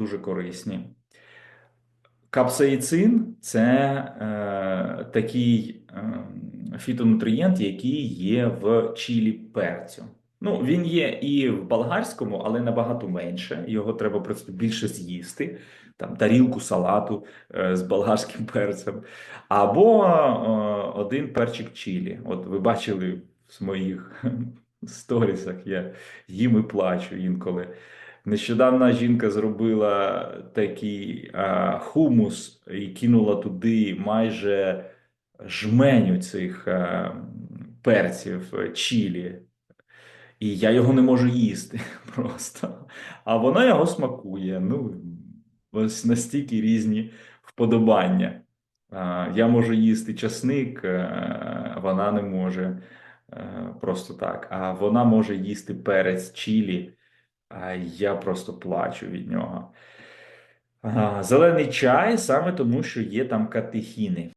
дуже корисні. Капсаїцин це е, такий е, фітонутрієнт, який є в чилі перцю. Ну, він є і в болгарському, але набагато менше. Його треба просто більше з'їсти. Там тарілку салату е, з болгарським перцем. Або е, один перчик чилі. От ви бачили в моїх сторісах, я їм і плачу інколи. Нещодавно жінка зробила такий а, хумус і кинула туди майже жменю цих а, перців е, чилі. І я його не можу їсти просто. А вона його смакує. Ну, ось настільки різні вподобання. А, Я можу їсти часник, е, вона не може е, просто так. А вона може їсти перець чилі. Я просто плачу від нього. Зелений чай саме тому, що є там катехіни.